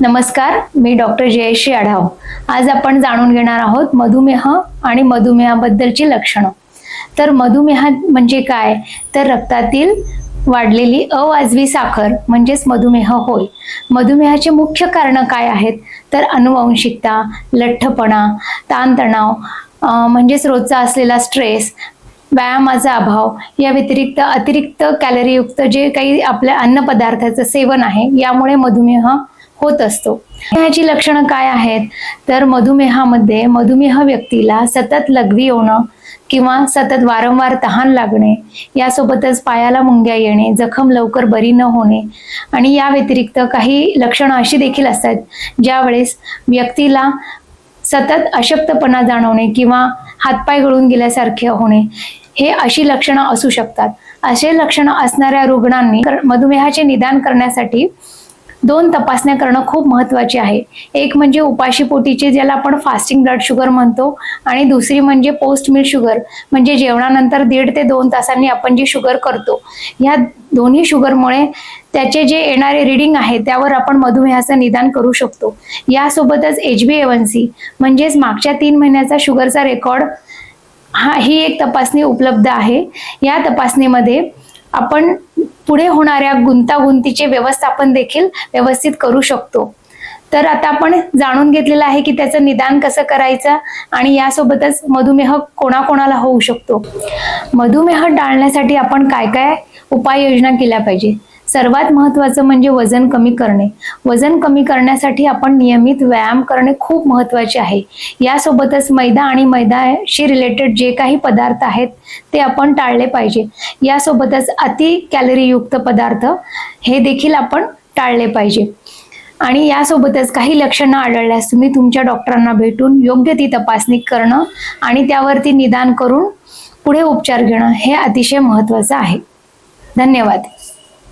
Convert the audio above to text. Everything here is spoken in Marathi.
नमस्कार मी डॉक्टर जयश्री आढाव. आज आपण जाणून घेणार आहोत मधुमेह आणि मधुमेहाबद्दलची लक्षणं. तर मधुमेह म्हणजे काय? तर रक्तातील वाढलेली अवाजवी साखर म्हणजेच मधुमेह होय. मधुमेहाचे मुख्य कारणं काय आहेत? तर अनुवंशिकता लठ्ठपणा ताणतणाव म्हणजेच रोजचा असलेला स्ट्रेस व्यायामाचा अभाव या व्यतिरिक्त अतिरिक्त कॅलरीयुक्त जे काही आपल्या अन्नपदार्थाचं सेवन आहे यामुळे मधुमेह होत असतो. ह्याची लक्षणं काय आहेत? तर मधुमेहामध्ये मधुमेह व्यक्तीला सतत लघवी येणं किंवा सतत वारंवार तहान लागणे यासोबतच पायाला मुंग्या येणे जखम लवकर बरी न होणे आणि या व्यतिरिक्त काही लक्षणं अशी देखील असतात ज्यावेळेस व्यक्तीला सतत अशक्तपणा जाणवणे किंवा हातपाय गळून गेल्यासारखे होणे हे अशी लक्षणं असू शकतात. असे लक्षणं असणाऱ्या रुग्णांनी मधुमेहाचे निदान करण्यासाठी दोन तपासण्या करणं खूप महत्त्वाचे आहे. एक म्हणजे उपाशीपोटीचे ज्याला आपण फास्टिंग ब्लड शुगर म्हणतो आणि दुसरी म्हणजे पोस्ट मिल शुगर म्हणजे जेवणानंतर दीड ते दोन तासांनी आपण जी शुगर करतो. ह्या दोन्ही शुगरमुळे त्याचे जे येणारे रिडिंग आहे त्यावर आपण मधुमेहाचं निदान करू शकतो. यासोबतच एच बी एवन सी म्हणजेच मागच्या तीन महिन्याचा शुगरचा रेकॉर्ड हा ही एक तपासणी उपलब्ध आहे. या तपासणीमध्ये आपण पुढे होणाऱ्या गुंतागुंतीचे व्यवस्थापन देखील व्यवस्थित करू शकतो. तर आता आपण जाणून घेतलेलं आहे की त्याचं निदान कसं करायचं आणि यासोबतच मधुमेह कोणाकोणाला होऊ शकतो. मधुमेह टाळण्यासाठी आपण काय काय उपाययोजना केल्या पाहिजे? सर्वात महत्त्वाचं म्हणजे वजन कमी करणे. वजन कमी करण्यासाठी आपण नियमित व्यायाम करणे खूप महत्त्वाचे आहे. यासोबतच मैदा आणि मैदाशी रिलेटेड जे काही पदार्थ आहेत ते आपण टाळले पाहिजे. यासोबतच अति कॅलरीयुक्त पदार्थ हे देखील आपण टाळले पाहिजे. आणि यासोबतच काही लक्षणं आढळल्यास तुम्ही तुमच्या डॉक्टरांना भेटून योग्य ती तपासणी करणं आणि त्यावरती निदान करून पुढे उपचार घेणं हे अतिशय महत्त्वाचं आहे. धन्यवाद.